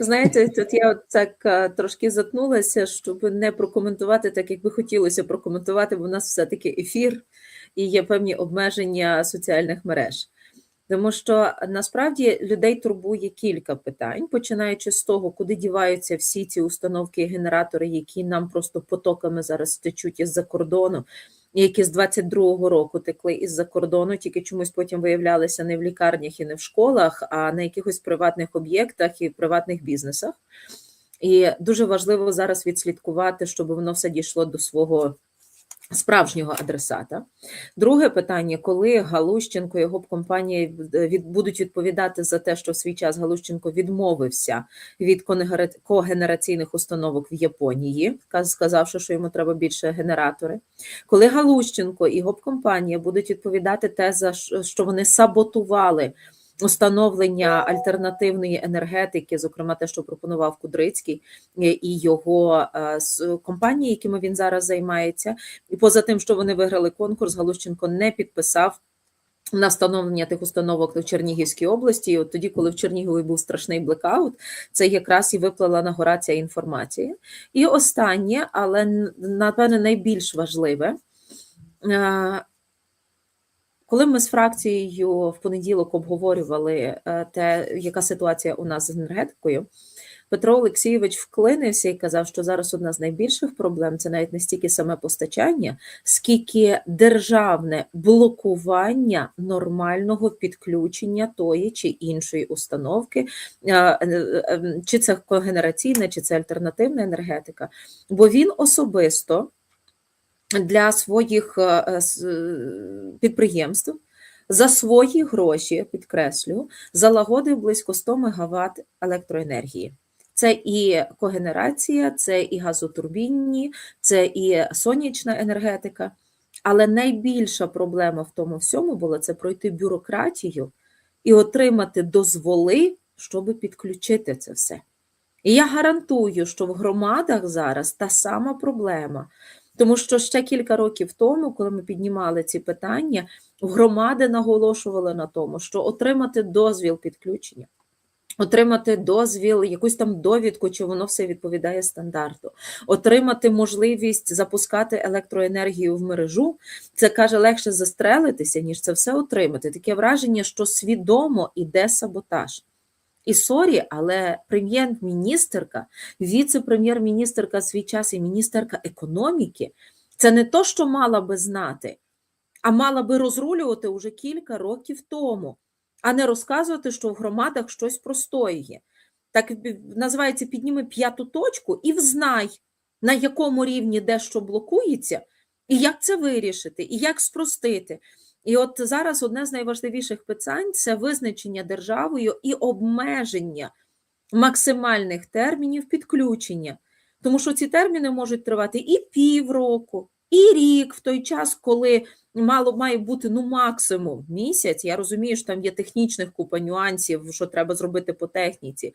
Знаєте, тут я от так е, трошки затнулася, щоб не прокоментувати так, як би хотілося прокоментувати, бо в нас все-таки ефір і є певні обмеження соціальних мереж. Тому що насправді людей турбує кілька питань, починаючи з того, куди діваються всі ці установки і генератори, які нам просто потоками зараз течуть із-за кордону, і які з 22-го року текли із-за кордону, тільки чомусь потім виявлялися не в лікарнях і не в школах, а на якихось приватних об'єктах і приватних бізнесах. І дуже важливо зараз відслідкувати, щоб воно все дійшло до свого справжнього адресата. Друге питання: коли Галущенко і його компанія від, будуть відповідати за те, що в свій час Галущенко відмовився від когенераційних установок в Японії, каз- сказавши, що йому треба більше генератори. Коли Галущенко і його компанія будуть відповідати те, за що вони саботували установлення альтернативної енергетики, зокрема те, що пропонував Кудрицький е, і його е, компанії, якими він зараз займається, і поза тим, що вони виграли конкурс, Галущенко не підписав. На встановлення тих установок в Чернігівській області, і от тоді, коли в Чернігові був страшний блекаут, це якраз і виплила на гора ця інформація. І останнє, але напевне найбільш важливе, е, коли ми з фракцією в понеділок обговорювали е, те, яка ситуація у нас з енергетикою, Петро Олексійович вклинився і казав, що зараз одна з найбільших проблем це навіть не стільки саме постачання, скільки державне блокування нормального підключення тої чи іншої установки, е, е, чи це когенераційна, чи це альтернативна енергетика. Бо він особисто для своїх е, е, е, підприємств за свої гроші, підкреслю, залагодив близько 100 МВт електроенергії. Це і когенерація, це і газотурбінні, це і сонячна енергетика. Але найбільша проблема в тому всьому була це пройти бюрократію і отримати дозволи, щоб підключити це все. І я гарантую, що в громадах зараз та сама проблема. Тому що ще кілька років тому, коли ми піднімали ці питання, громади наголошували на тому, що отримати дозвіл підключення, отримати дозвіл, якусь там довідку, чи воно все відповідає стандарту, отримати можливість запускати електроенергію в мережу, це каже легше застрелитися, ніж це все отримати. Таке враження, що свідомо іде саботаж. І сорі, але прем'єр-міністерка, віце-прем'єр-міністерка свій час і міністерка економіки це не то, що мала би знати, а мала би розрулювати уже кілька років тому, а не розказувати, що в громадах щось простоює. Так називається підніми п'яту точку і взнай, на якому рівні де що блокується, і як це вирішити, і як спростити. І от зараз одне з найважливіших питань це визначення державою і обмеження максимальних термінів підключення. Тому що ці терміни можуть тривати і півроку, і рік в той час, коли мало має бути ну максимум місяць. Я розумію, що там є технічних купа нюансів, що треба зробити по техніці,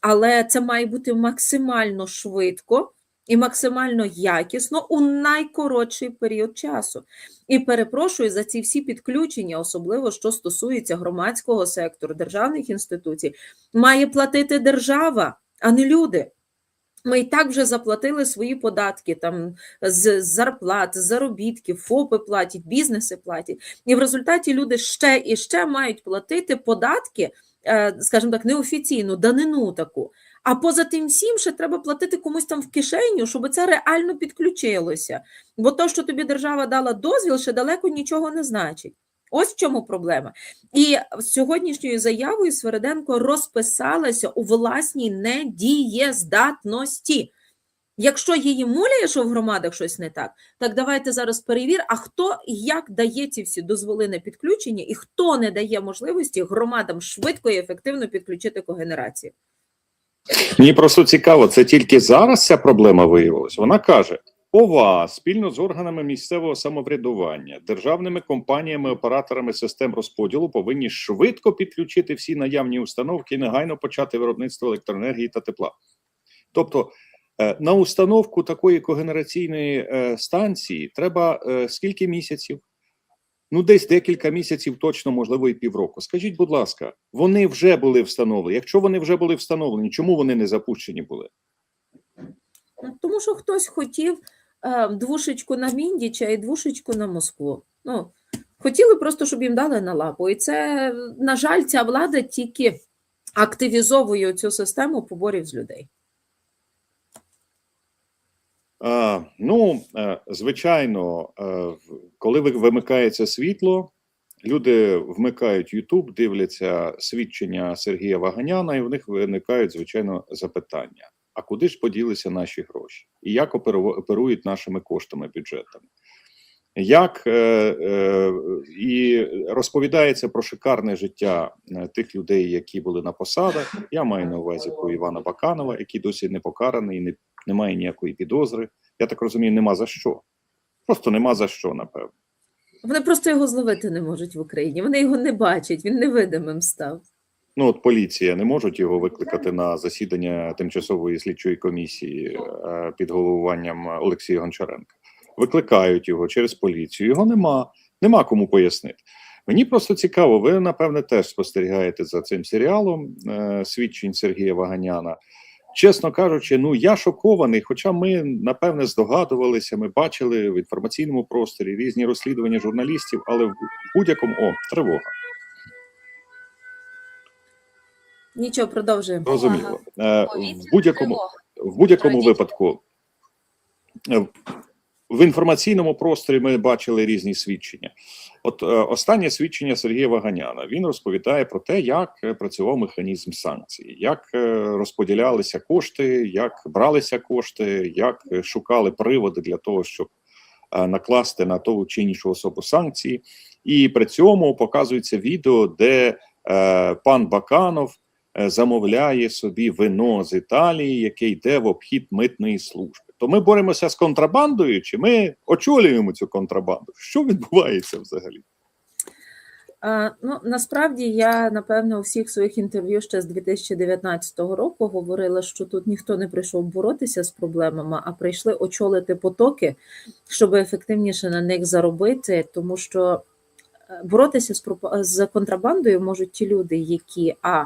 але це має бути максимально швидко і максимально якісно у найкоротший період часу. І перепрошую за ці всі підключення, особливо що стосується громадського сектору, державних інституцій, має платити держава, а не люди. Ми і так вже заплатили свої податки там з зарплат, з заробітків, ФОПи платять, бізнеси платять. І в результаті люди ще і ще мають платити податки, е, скажімо так, неофіційну данину таку. А поза тим всім ще треба платити комусь там в кишеню, щоб це реально підключилося. Бо то, що тобі держава дала дозвіл, ще далеко нічого не значить. Ось в чому проблема. І сьогоднішньою заявою Свериденко розписалася у власній недієздатності. Якщо її муляє, що в громадах щось не так, так давайте зараз перевір, а хто як дає ці всі дозволи на підключення, і хто не дає можливості громадам швидко і ефективно підключити когенерацію. Мені просто цікаво, це тільки зараз ця проблема виявилась. Вона каже: ОВА спільно з органами місцевого самоврядування, державними компаніями, операторами систем розподілу повинні швидко підключити всі наявні установки і негайно почати виробництво електроенергії та тепла. Тобто е, на установку такої когенераційної е, станції треба е, скільки місяців? Ну, десь декілька місяців, точно, можливо, і півроку. Скажіть, будь ласка, вони вже були встановлені. Якщо вони вже були встановлені, чому вони не запущені були? Ну, Тому що хтось хотів е, двушечку на Міндіча і двушечку на Москву. Ну, хотіли просто, щоб їм дали на лапу. І це, на жаль, ця влада тільки активізовує цю систему поборів з людей. А, ну, е, звичайно, е, коли вимикається світло, люди вмикають YouTube, дивляться свідчення Сергія Ваганяна, і в них виникають, звичайно, запитання: а куди ж поділися наші гроші? І як оперу- оперують нашими коштами бюджетами? Як е, е, і розповідається про шикарне життя е, тих людей, які були на посадах. Я маю на увазі про Івана Баканова, який досі не покараний, не немає ніякої підозри. Я так розумію, нема за що. Просто нема за що, напевно. Вони просто його зловити не можуть в Україні. Вони його не бачать, він невидимим став. Ну, от поліція не можуть його викликати на засідання тимчасової слідчої комісії е, під головуванням Олексія Гончаренка. Викликають його через поліцію. Його нема, нема кому пояснити. Мені просто цікаво, ви напевне теж спостерігаєте за цим серіалом е, свідчень Сергія Ваганяна. Чесно кажучи, ну я шокований. Хоча ми напевне здогадувалися, ми бачили в інформаційному просторі різні розслідування журналістів, але в будь-якому о тривога. Нічого, продовжуємо. Розуміло ага. В будь-якому в будь-якому випадку е, в інформаційному просторі ми бачили різні свідчення. От е, останнє свідчення Сергія Ваганяна він розповідає про те, як е, працював механізм санкцій, як е, розподілялися кошти, як бралися кошти, як шукали приводи для того, щоб накласти на ту чи іншу особу санкції. І при цьому показується відео, де пан Баканов замовляє собі вино з Італії, яке йде в обхід митної служби. То ми боремося з контрабандою, чи ми очолюємо цю контрабанду? Що відбувається взагалі? А, ну, насправді я, напевно, у всіх своїх інтерв'ю ще з 2019 року говорила, що тут ніхто не прийшов боротися з проблемами, а прийшли очолити потоки, щоб ефективніше на них заробити, тому що е, боротися з, з контрабандою можуть ті люди, які а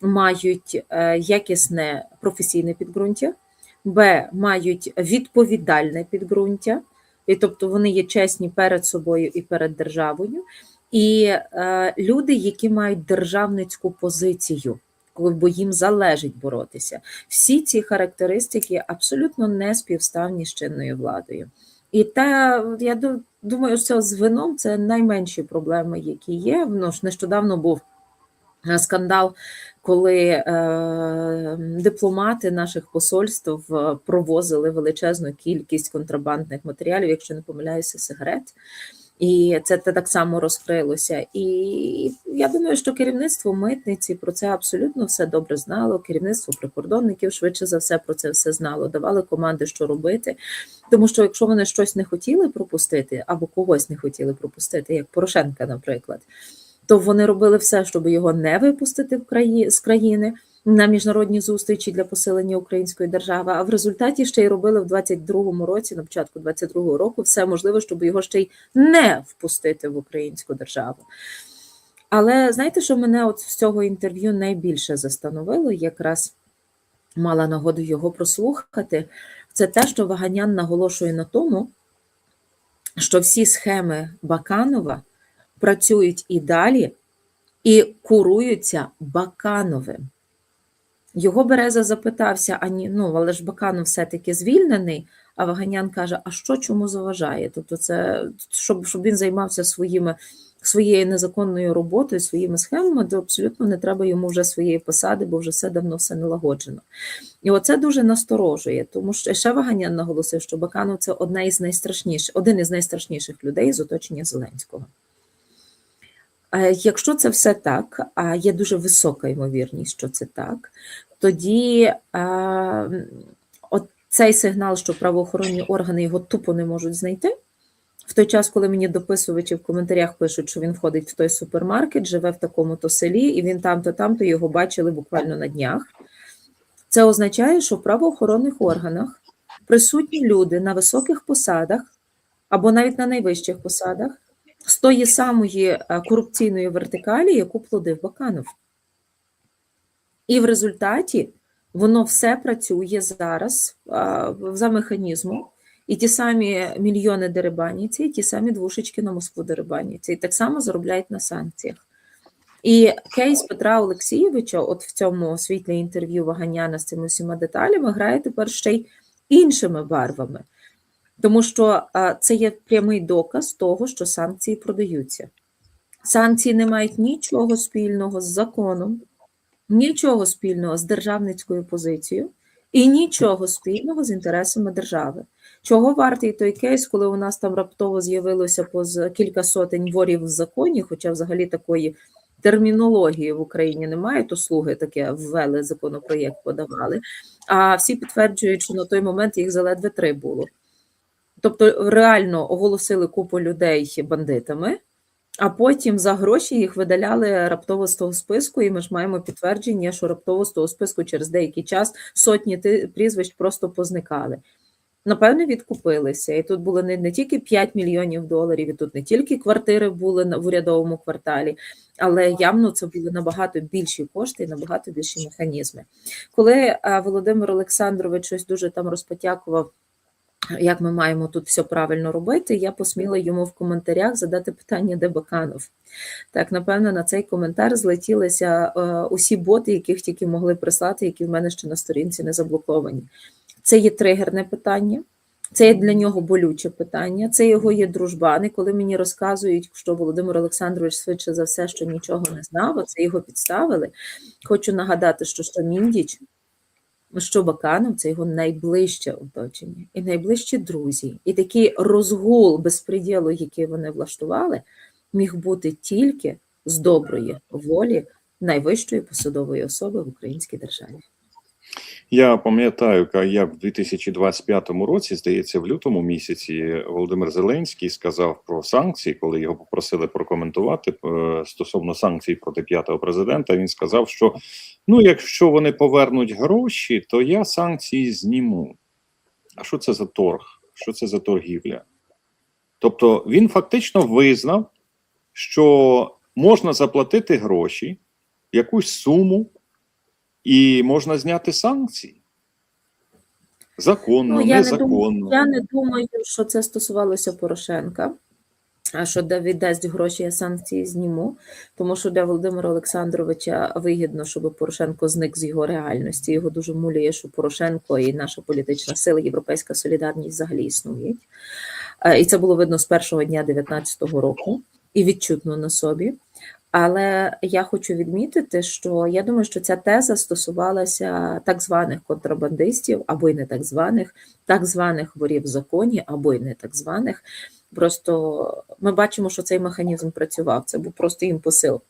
мають е, якісне професійне підґрунтя, б мають відповідальне підґрунтя, і тобто вони є чесні перед собою і перед державою і е, люди, які мають державницьку позицію, коли бо їм залежить боротися. Всі ці характеристики абсолютно не співставні з чинною владою. І та я ду- думаю, що з вином це найменші проблеми, які є. Ну ж нещодавно був скандал, коли е, дипломати наших посольств е, провозили величезну кількість контрабандних матеріалів, якщо не помиляюся, сигарет. І це так само розкрилося. І я думаю, що керівництво митниці про це абсолютно все добре знало. Керівництво прикордонників швидше за все про це все знало, давали команди, що робити. Тому що якщо вони щось не хотіли пропустити, або когось не хотіли пропустити, як Порошенка, наприклад, то вони робили все, щоб його не випустити в краї... з країни на міжнародні зустрічі для посилення української держави. А в результаті ще й робили в 22-му році, на початку 22-го року, все можливе, щоб його ще й не впустити в українську державу. Але знаєте, що мене от з цього інтерв'ю найбільше застановило, якраз мала нагоду його прослухати, це те, що Ваганян наголошує на тому, що всі схеми Баканова працюють і далі і куруються Бакановим. Його Береза запитався, а ні, ну, але ж Баканов все-таки звільнений, а Ваганян каже, а що чому заважає? Тобто, це щоб, щоб він займався своїми, своєю незаконною роботою, своїми схемами, то абсолютно не треба йому вже своєї посади, бо вже все давно все налагоджено. І оце дуже насторожує, тому що ще Ваганян наголосив, що Баканов це одна із найстрашніших, один із найстрашніших людей з оточення Зеленського. Якщо це все так, а є дуже висока ймовірність, що це так, тоді от цей сигнал, що правоохоронні органи його тупо не можуть знайти. В той час, коли мені дописувачі в коментарях пишуть, що він входить в той супермаркет, живе в такому-то селі, і він там-то, там-то його бачили буквально на днях. Це означає, що в правоохоронних органах присутні люди на високих посадах або навіть на найвищих посадах, з тої самої е, корупційної вертикалі, яку плодив Баканов. І в результаті воно все працює зараз за механізмом. І ті самі мільйони дерибаніці, і ті самі двушечки на Москву дерибаніці, і так само заробляють на санкціях. І кейс Петра Олексійовича, от в цьому світлі інтерв'ю Ваганяна з цими всіма деталями, грає тепер ще й іншими барвами, тому що це є прямий доказ того, що санкції продаються. Санкції не мають нічого спільного з законом, нічого спільного з державницькою позицією і нічого спільного з інтересами держави. Чого вартий той кейс, коли у нас там раптово з'явилося поз кілька сотень ворів в законі, хоча взагалі такої термінології в Україні немає, то слуги таке ввели законопроєкт, подавали. А всі підтверджують, що на той момент їх заледве три було. Тобто реально оголосили купу людей бандитами, а потім за гроші їх видаляли раптово з того списку, і ми ж маємо підтвердження, що раптово з того списку через деякий час сотні прізвищ просто позникали. Напевне, відкупилися. І тут було не, не тільки 5 мільйонів доларів, і тут не тільки квартири були в урядовому кварталі, але явно це були набагато більші кошти і набагато більші механізми. Коли а, Володимир Олександрович щось дуже там розпотякував, як ми маємо тут все правильно робити, я посміла йому в коментарях задати питання, де Баканов. Так, напевно, на цей коментар злетілися е, усі боти, яких тільки могли прислати, які в мене ще на сторінці не заблоковані. Це є тригерне питання, це є для нього болюче питання, це його є дружбани. Коли мені розказують, що Володимир Олександрович швидше за все, що нічого не знав, а це його підставили. Хочу нагадати, що Міндіч, що Баканов це його найближче оточення і найближчі друзі. І такий розгул безпреділу, який вони влаштували, міг бути тільки з доброї волі найвищої посадової особи в українській державі. Я пам'ятаю, як в 2025 році, здається, в лютому місяці Володимир Зеленський сказав про санкції, коли його попросили прокоментувати е, стосовно санкцій проти п'ятого президента. Він сказав, що ну, якщо вони повернуть гроші, то я санкції зніму. А що це за торг? Що це за торгівля? Тобто він фактично визнав, що можна заплатити гроші, якусь суму, і можна зняти санкції. Законно, Ну, я не незаконно. Я не думаю, що це стосувалося Порошенка. А що де віддасть гроші, я санкції зніму, тому що для Володимира Олександровича вигідно, щоб Порошенко зник з його реальності. Його дуже муляє, що Порошенко і наша політична сила, Європейська солідарність взагалі існують. Е, І це було видно з першого дня 19-го року і відчутно на собі. Але я хочу відмітити, що я думаю, що ця теза стосувалася так званих контрабандистів, або й не так званих, так званих ворів в законі, або й не так званих. Просто ми бачимо, що цей механізм працював. Це був просто їм посил.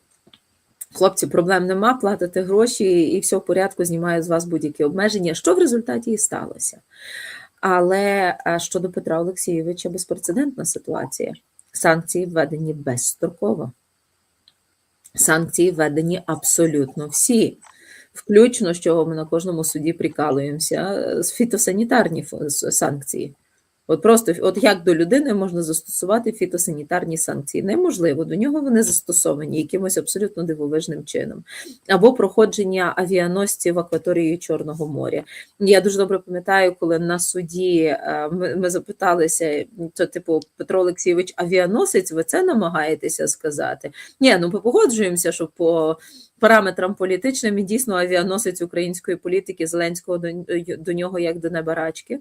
Хлопці, проблем нема, платите гроші, і все в порядку, знімаю з вас будь-які обмеження, що в результаті і сталося. Але щодо Петра Олексійовича безпрецедентна ситуація. Санкції введені безстроково. Санкції введені абсолютно всі, включно, з чого ми на кожному суді прикалуємося, фітосанітарні фо- санкції. От просто от як до людини можна застосувати фітосанітарні санкції? Неможливо, до нього вони застосовані якимось абсолютно дивовижним чином. Або проходження авіаносців в акваторії Чорного моря. Я дуже добре пам'ятаю, коли на суді е, ми, ми запиталися, то, типу, Петро Олексійович, авіаносець, ви це намагаєтеся сказати? Ні, ну ми погоджуємося, що по параметрам політичним і дійсно авіаносець української політики Зеленського до, до нього як до небарачки.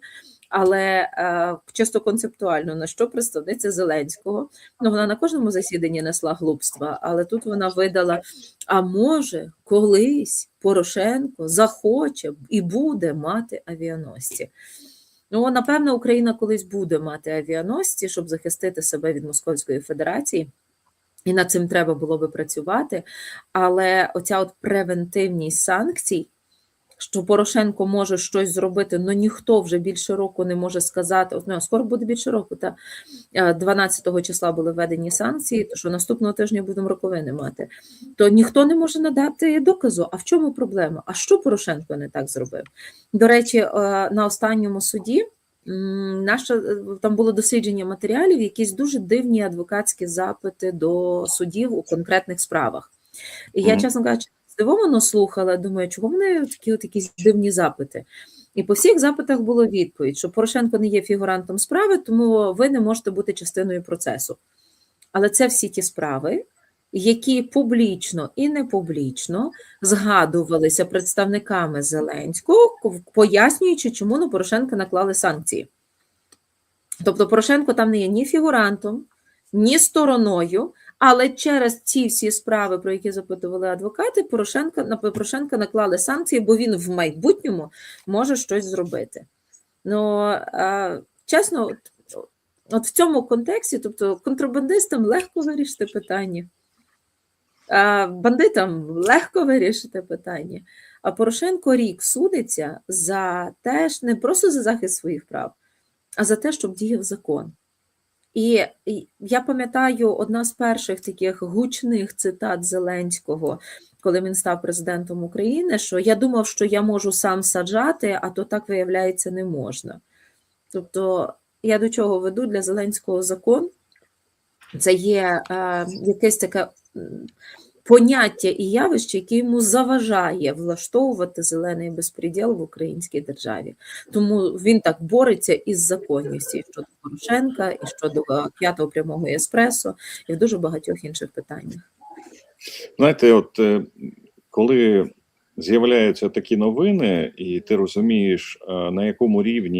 Але е, чисто концептуально, на що представниця Зеленського, ну вона на кожному засіданні несла глупства, але тут вона видала: а може, колись Порошенко захоче і буде мати авіаносці. Ну, напевно, Україна колись буде мати авіаносці, щоб захистити себе від Московської Федерації. І над цим треба було би працювати. Але оця от превентивність санкцій, що Порошенко може щось зробити, але ніхто вже більше року не може сказати. От, ну, скоро буде більше року. Та 12 числа були введені санкції, то що наступного тижня будемо роковини мати. То ніхто не може надати доказу. А в чому проблема? А що Порошенко не так зробив? До речі, е, на останньому суді наша е, там було дослідження матеріалів, якісь дуже дивні адвокатські запити до судів у конкретних справах. І я, Мгм. чесно кажучи, здивовано слухала, думаю, чого вони такі от якісь дивні запити. І по всіх запитах було відповідь, що Порошенко не є фігурантом справи, тому ви не можете бути частиною процесу. Але це всі ті справи, які публічно і не публічно згадувалися представниками Зеленського, пояснюючи, чому на Порошенка наклали санкції. Тобто Порошенко там не є ні фігурантом, ні стороною, але через ці всі справи, про які запитували адвокати, Порошенка на Порошенка наклали санкції, бо він в майбутньому може щось зробити. Ну чесно, от, в цьому контексті, тобто контрабандистам легко вирішити питання, бандитам легко вирішити питання. А Порошенко рік судиться за теж не просто за захист своїх прав, а за те, щоб діяв закон. І я пам'ятаю одна з перших таких гучних цитат Зеленського, коли він став президентом України, що я думав, що я можу сам саджати, а то так виявляється не можна. Тобто, я до чого веду для Зеленського закон, це є е, якесь таке поняття і явище, яке йому заважає влаштовувати зелений безпреділ в українській державі. Тому він так бореться із законністю і щодо Порошенка, і щодо е, п'ятого прямого еспресо, і в дуже багатьох інших питаннях. Знаєте, от е, коли з'являються такі новини, і ти розумієш, е, на якому рівні